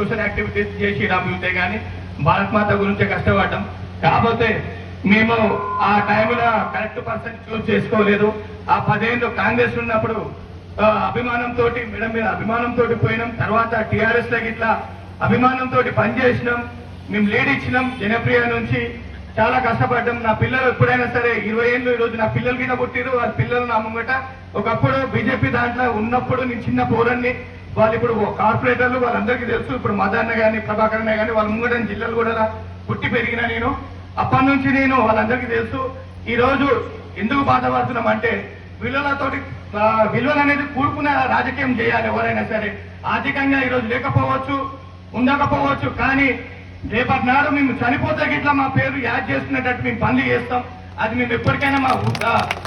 Social activities చేసి అభివృద్ధి కానీ భారత్ మాత గురించి కష్టపడటం కాకపోతే మేము ఆ టైంలో కరెక్ట్ పర్సన్ చూస్ చేసుకోలేదు. ఆ పదేళ్ళు కాంగ్రెస్ ఉన్నప్పుడు అభిమానంతో మేడం మీద అభిమానంతో పోయినాం. తర్వాత టిఆర్ఎస్ లకి ఇట్లా అభిమానంతో పనిచేసినాం మేము లీడ్ ఇచ్చినాం జనప్రియ నుంచి. చాలా కష్టపడ్డాం. నా పిల్లలు ఎప్పుడైనా సరే ఇరవై ఏళ్ళు ఈ రోజు నా పిల్లలు కింద పుట్టిరు వాళ్ళ పిల్లలు నా ముంగట. ఒకప్పుడు బీజేపీ దాంట్లో ఉన్నప్పుడు నేను చిన్న పౌరన్ని. వాళ్ళు ఇప్పుడు కార్పొరేటర్లు వాళ్ళందరికీ తెలుసు. ఇప్పుడు మదన్న గాని ప్రభాకరణ కానీ గాని వాళ్ళ ముంగట జిల్లాలు కూడా పుట్టి పెరిగిన నేను. అప్పటి నుంచి నేను వాళ్ళందరికీ తెలుసు. ఈ రోజు ఎందుకు బాధపడుతున్నాం అంటే విలువలతోటి విలువలు అనేది కూడుకున్న రాజకీయం చేయాలి ఎవరైనా సరే. ఆర్థికంగా ఈరోజు లేకపోవచ్చు ఉండకపోవచ్చు కానీ రేపటి నాడు మేము చనిపోతే గిట్ల మా పేరు యాడ్ చేసుకునేటట్టు మేము పనులు చేస్తాం. అది మేము ఎప్పటికైనా మా ఊ-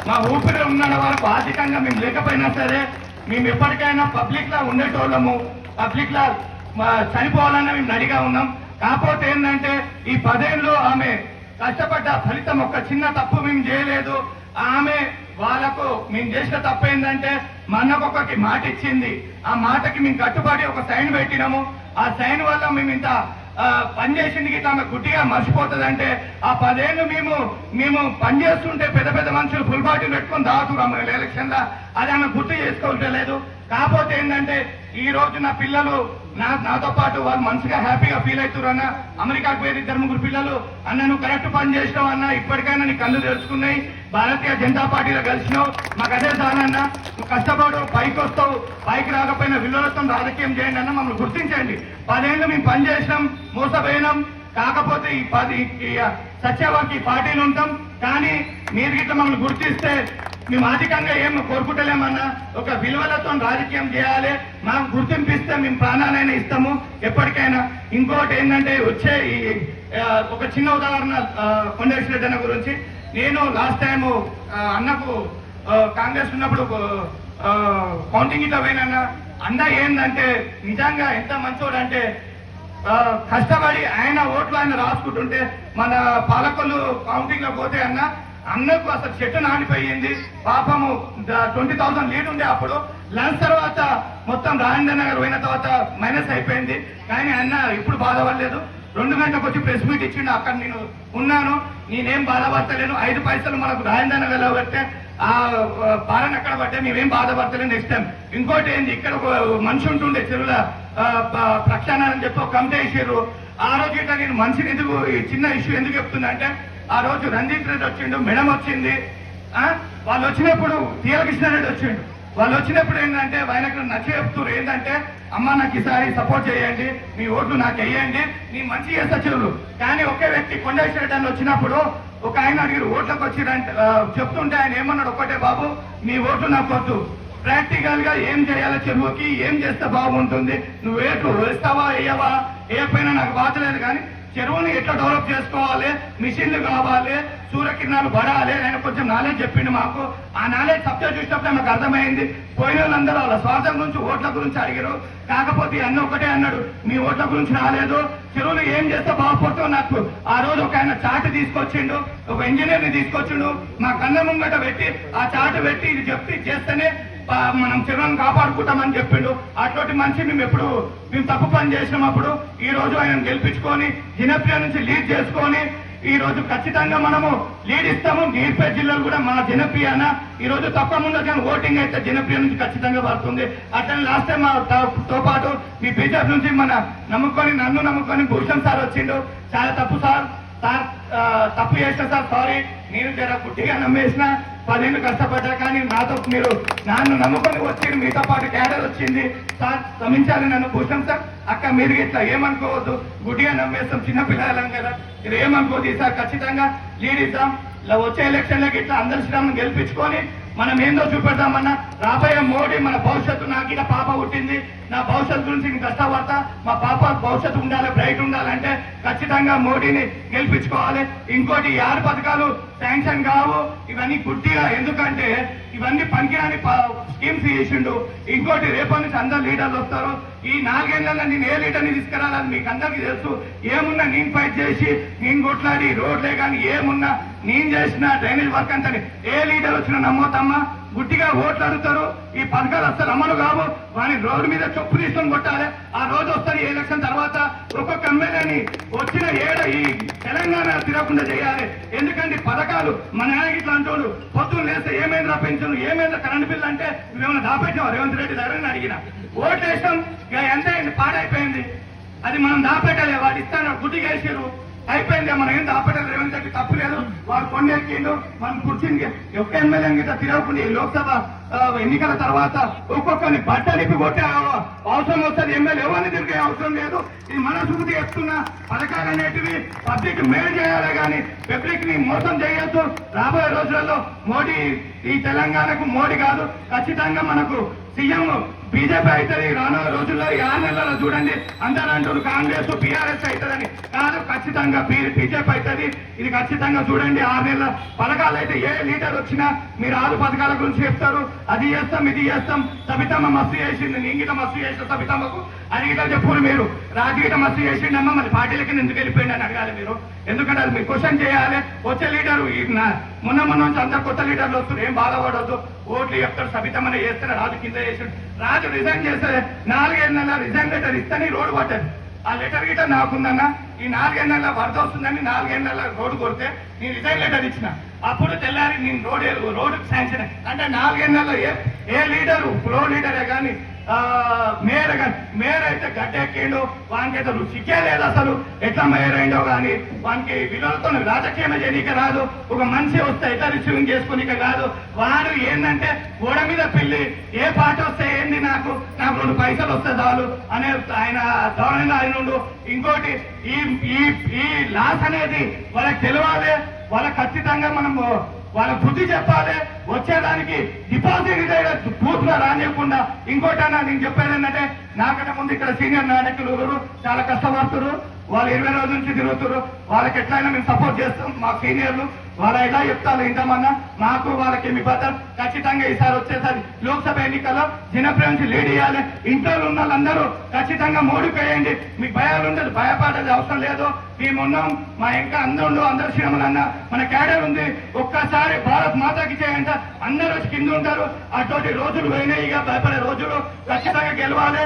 మా ఊపిరి ఉన్న వరకు ఆర్థికంగా మేము లేకపోయినా సరే మేము ఎప్పటికైనా పబ్లిక్ లా ఉండేటోళ్ళము. పబ్లిక్ లా మేము రెడీగా ఉన్నాం. కాకపోతే ఏంటంటే ఈ పదేళ్ళు ఆమె కష్టపడ్డ ఫలితం ఒక చిన్న తప్పు మేము చేయలేదు. ఆమె వాళ్ళకు మేము చేసిన తప్పు ఏంటంటే మా మాట ఇచ్చింది ఆ మాటకి మేము కట్టుబడి ఒక సైన్ పెట్టినాము. ఆ సైన్ వల్ల మేము ఇంత ఆ, పని గుడ్డిగా మర్చిపోతుంది అంటే ఆ పదేళ్ళు మేము మేము పని చేస్తుంటే పెద్ద పెద్ద మనుషులు ఫుల్ బాటిల్ పెట్టుకొని దాగుతున్నాం ఎలక్షన్ లా అది ఆమె గుర్తు చేసుకోవట్లేదు కాకపోతే ఏంటంటే ఈ రోజు నా పిల్లలు నా నాతో పాటు వాళ్ళు మనసుగా హ్యాపీగా ఫీల్ అవుతారు అన్న. అమెరికాకు పోయి ఇద్దరు ముగ్గురు పిల్లలు అన్న నువ్వు కరెక్ట్ పని చేసినావు అన్న. ఇప్పటికైనా నీ కళ్ళు తెరుచుకున్నాయి. భారతీయ జనతా పార్టీలో కలిసినావు. మాకు అదే చాలన్న నువ్వు కష్టపడు పైకి వస్తావు. పైకి రాకపోయినా విలువలతో రాజకీయం చేయండి అన్న. మమ్మల్ని గుర్తించండి. పదేళ్ళు మేము పని చేసినాం. మోసపోయినాం. కాకపోతే ఈ పది సత్యవాకి పార్టీలు ఉంటాం. కానీ మీరు గిట్ల మమ్మల్ని గుర్తిస్తే మేము ఆర్థికంగా ఏం కోరుకుంటలేమన్నా. ఒక విలువలతో రాజకీయం చేయాలి. మాకు గుర్తింపిస్తే మేము ప్రాణాలైనా ఇస్తాము. ఎప్పటికైనా. ఇంకోటి ఏంటంటే వచ్చే ఈ ఒక చిన్న ఉదాహరణ ఆ, కొండేశ్వర గురించి. నేను లాస్ట్ టైం అన్నకు కాంగ్రెస్ ఉన్నప్పుడు కౌంటింగ్ ఇట్లా పోయినా అన్న ఏంటంటే నిజంగా ఎంత మంచోడు అంటే కష్టపడి ఆయన ఓట్లు ఆయన రాసుకుంటుంటే మన పాలకులు కౌంటింగ్లో పోతే అన్న అన్నకు అసలు చెట్టు నానిపోయింది. పాపము ట్వంటీ థౌసండ్ లీడ్ ఉండే అప్పుడు. లంచ్ తర్వాత మొత్తం రాజేంద్ర నగర్ పోయిన తర్వాత మైనస్ అయిపోయింది. కానీ అన్న ఇప్పుడు బాధపడలేదు. రెండు గంటలకు వచ్చి ప్రెస్ మీట్ ఇచ్చిండు. అక్కడ నేను ఉన్నాను. నేనేం బాధపడతలేను. ఐదు పైసలు మనకు రాజేంద్ర నగర్లో పెడితే ఆ పాలన ఎక్కడ పట్టే మేమేం బాధపడతలేదు నెక్స్ట్ టైం ఇంకోటి ఏంది? ఇక్కడ ఒక మనిషి ఉంటుండే చెరువుల ఆ, చెప్పి ఒక కమిటీ వేసారు ఆ రోజు ఇట్లా నేను మనిషిని ఎందుకు ఈ చిన్న ఇష్యూ ఎందుకు చెప్తున్నా అంటే ఆ రోజు రంజిత్ రెడ్డి వచ్చిండు మేడం వచ్చింది వాళ్ళు వచ్చినప్పుడు తీరకృష్ణారెడ్డి వచ్చిండు. వాళ్ళు వచ్చినప్పుడు ఏంటంటే ఆయనకు నచ్చ చెప్తున్నారు ఏంటంటే అమ్మ నాకు ఈసారి సపోర్ట్ చేయండి మీ ఓట్లు నాకు వేయండి నీ మంచి చేస్తా చెవులు కానీ ఒకే వ్యక్తి కొండేశ్వర వచ్చినప్పుడు ఒక ఆయన అడిగారు ఓట్లకు వచ్చిరంటే చెప్తుంటే ఆయన ఏమన్నాడు ఒక్కటే బాబు మీ ఓట్లు నాకు వద్దు. ప్రాక్టికల్గా ఏం చేయాలో చెరువుకి ఏం చేస్తే బాగుంటుంది? నువ్వు ఏట్లు వేస్తావా వేయవా? వేయకపోయినా నాకు బాధలేదు కానీ చెరువుని ఎట్లా డెవలప్ చేసుకోవాలి? మిషన్లు కావాలి సూర్యకిరణాలు పడాలి ఆయన కొంచెం నాలెడ్జ్ చెప్పిండు మాకు. ఆ నాలెడ్జ్ సబ్జెక్ట్ చూసినప్పుడు నాకు అర్థమైంది. పోయిన వాళ్ళందరూ వాళ్ళ స్వార్థం గురించి ఓట్ల గురించి అడిగారు. కాకపోతే అన్న ఒకటే అన్నాడు మీ ఓట్ల గురించి రాలేదు. చెరువులు ఏం చేస్తే బాగుపడుతుందో నాకు? ఆ రోజు ఒక ఆయన చాటు తీసుకొచ్చిండు ఒక ఇంజనీర్ని తీసుకొచ్చిండు. మా కన్న ముంగట పెట్టి ఆ చాటు పెట్టి ఇది చెప్పి చేస్తేనే మనం చెరువులను కాపాడుకుంటామని చెప్పిండు. అటువంటి మనిషి మేము ఎప్పుడు మేము తప్పు పని చేసినప్పుడు ఈ రోజు ఆయన గెలిపించుకొని జినప్రియ నుంచి లీడ్ చేసుకొని ఈ రోజు ఖచ్చితంగా మనము లీడ్ ఇస్తాము. నీర్పేట జిల్లాలు కూడా మన జనప్రియన. ఈ రోజు తప్పకుండా కానీ ఓటింగ్ అయితే జనప్రియ నుంచి ఖచ్చితంగా పడుతుంది అట్లనే లాస్ట్ టైం మా తో- తో పాటు మీ బీజేపీ నుంచి మన నమ్ముకొని నన్ను నమ్ముకొని భూషణ్ సార్ వచ్చిండు. చాలా తప్పు సార్ సార్ తప్పు చేసిన సార్ సారీ. నేను జర గుడ్డిగా నమ్మేసిన. పదేళ్ళు కష్టపడ్డా కానీ నాతో మీరు నన్ను నమ్ముకొని వచ్చి మీతో పాటు క్యాడర్ వచ్చింది. సార్ క్షమించాలి నన్ను భూషణ్ సార్. అక్క మీరు ఇట్లా ఏమనుకోవద్దు. గుడ్డిగా నమ్మేస్తాం చిన్నపిల్లలం కదా. మీరు ఏమనుకోవద్దు ఈసారి ఖచ్చితంగా లీడ్ ఇద్దాం. ఇలా వచ్చే ఎలక్షన్లకి ఇట్లా అందరి శ్రమను గెలిపించుకొని మనం ఏందో చూపెడదామన్నా రాబోయే మోడీ మన భవిష్యత్తు నాకు ఇలా పాప పుట్టింది. నా భవిష్యత్తు గురించి నేను కష్టపడతా. మా పాప భవిష్యత్తు ఉండాలి ఖచ్చితంగా మోడీని గెలిపించుకోవాలి. ఇంకోటి యార్ పథకాలు శాంక్షన్ కావు. ఇవన్నీ గుడ్డిగా ఎందుకంటే ఇవన్నీ పనికిరాని స్కీమ్స్ చేసిండు. ఇంకోటి రేపటి నుంచి అందరు లీడర్లు వస్తారు. ఈ నాలుగేళ్ళలో నేను ఏ లీడర్ని తీసుకురాలని మీకు అందరికీ తెలుసు. ఏమున్నా నేను ఫైట్ చేసి నేను కొట్లాడి రోడ్లే కానీ ఏమున్నా నేను చేసిన డ్రైనేజ్ వర్క్ అంతా ఏ లీడర్ వచ్చినా నమ్మోతమ్మా గుడ్డిగా ఓట్లు అడుగుతారు. ఈ పథకాలు అసలు అమలు కావు. వాని రోడ్డు మీద చొప్పు తీసుకొని కొట్టాలి. ఆ రోజు ఎలక్షన్ తర్వాత ఒక్కొక్క ఎమ్మెల్యేని వచ్చిన ఏడ ఈ తెలంగాణ తిరగకుండా చేయాలి. ఎందుకంటే పథకాలు మన నాయకు ఇట్లాంటి వాళ్ళు పొద్దున్న లేస్తే ఏమైందిరా పెన్షన్ ఏమైందా కరెంట్ బిల్లు అంటే నువ్వేమైనా దాపెట్టాం రేవంత్ రెడ్డి దగ్గర అడిగిన. ఓట్లు వేసాం ఎంత పాడైపోయింది. అది మనం దాపెట్టాలి వాడు ఇస్తాను గుడ్డిగా వేసారు అయిపోయింది మనం ఏం దాపెట్టాలి రేవంత్ రెడ్డి తప్పు లేదు. వాడు కొన్ని ఎక్కిండు మనం కూర్చుని ఒక్క ఎమ్మెల్యే గిట్ట తిరగకుండా లోక్సభ ఎన్నికల తర్వాత ఒక్కొక్కరిని బట్టలిపి కొట్టే అవసరం వస్తుంది ఎమ్మెల్యే ఎవరిని తిరిగే అవసరం లేదు. ఇది మనస్ఫూర్తి చెప్తున్న పథకాలు అనేటివి పబ్లిక్ మేలు చేయాలి కానీ పబ్లిక్ని మోసం చేయొద్దు. రాబోయే రోజులలో మోడీ ఈ తెలంగాణకు మోడీ కాదు. ఖచ్చితంగా మనకు సీఎం బీజేపీ అవుతుంది. రానున్న రోజుల్లో ఆరు నెలల్లో చూడండి అందరూ అంటారు కాంగ్రెస్ బీఆర్ఎస్ అవుతుందని. కాదు ఖచ్చితంగా బీజేపీ అవుతుంది. ఇది ఖచ్చితంగా చూడండి ఆరు నెలల పథకాలు అయితే ఏ లీడర్ వచ్చినా మీరు ఆరు పథకాల గురించి చెప్తారు. అది చేస్తాం ఇది చేస్తాం. సబితమ్మ మస్తు చేసింది నీగిట మస్తు చేసిన సబితమ్మకు. అది గిట చెప్పురు మీరు. రాజగీట మస్తు చేసిండమ్మ మరి పార్టీలకి ఎందుకు వెళ్ళిపోయింది అని అడగాలి మీరు. ఎందుకంటే అది మీరు క్వశ్చన్ చేయాలి. వచ్చే లీడరు ఈ మొన్న మొన్న నుంచి కొత్త లీడర్లు వస్తున్నారు. ఏం బాధపడద్దు. ఓట్లు చెప్తారు. సభితమని చేస్తారు రాజు కింద చేసాడు రాజు రిజైన్ చేస్తే నాలుగైదు నెలల రిజైన్ లెటర్ ఇస్తాను రోడ్డు పడ్డది. ఆ లెటర్ గిట్ట నాకుందన్నా ఈ నాలుగైదు నెలల వరద వస్తుందని నాలుగైదు నెలల రోడ్డు కొడితే నేను రిజైన్ లెటర్ ఇచ్చిన. అప్పుడు తెల్లారి నేను రోడ్ రోడ్డు శాంక్షన్ అంటే నాలుగైదు నెలలు ఏ ఏ లీడరు ఫ్లో లీడరే కానీ మేయర్ కానీ మేయర్ అయితే గడ్డెక్కిండు వానికి అయితే రుచికే లేదు అసలు. ఎట్లా మేయర్ అయిండో కానీ వానికి విలువలతో రాజకీయం చేయనీక రాదు. ఒక మనిషి వస్తే ఎట్లా రిసీవింగ్ చేసుకునిక కాదు. వాడు ఏంటంటే గోడ మీద పెళ్ళి ఏ పాట వస్తే ఏంది నాకు? నాకు రెండు పైసలు వస్తే చాలు అనే ఆయన ధోరణిలో ఆయన ఉండు. ఇంకోటి ఈ ఈ ఈ లాస్ అనేది వాళ్ళకి తెలియాలి. వాళ్ళ ఖచ్చితంగా మనము వాళ్ళ బుద్ధి చెప్పాలి. వచ్చేదానికి డిపాజిట్ బూత్లో రానియకుండా ఇంకోటన్నా నేను చెప్పేది ఏంటంటే నాకంటే ముందు ఇక్కడ సీనియర్ నాయకులు చాలా కష్టపడుతున్నారు. వాళ్ళు ఇరవై రోజుల నుంచి తిరుగుతున్నారు వాళ్ళకి ఎట్లయినా మేము సపోర్ట్ చేస్తాం. మా సీనియర్లు వాళ్ళ ఎలా చెప్తారు ఇంతమన్నా మాకు వాళ్ళకి మీ భద్రత ఖచ్చితంగా ఈసారి వచ్చేసరి లోక్సభ ఎన్నికల్లో జనప్రియ నుంచి లీడ్ ఇవ్వాలి. ఇంట్లో ఉన్న వాళ్ళందరూ ఖచ్చితంగా మోడీకి వేయండి మీకు భయాలు ఉండదు. భయపడేది అవసరం లేదు. మేమున్నాం మా ఇంకా అందరూ అందరు శ్రీమలన్న మన క్యాడర్ ఉంది. ఒక్కసారి భారత్ మాతాకి చేయండి అందరూ కింద ఉంటారు. అటువంటి రోజులు పోయినాయిగా భయపడే రోజులు ఖచ్చితంగా గెలవాలి.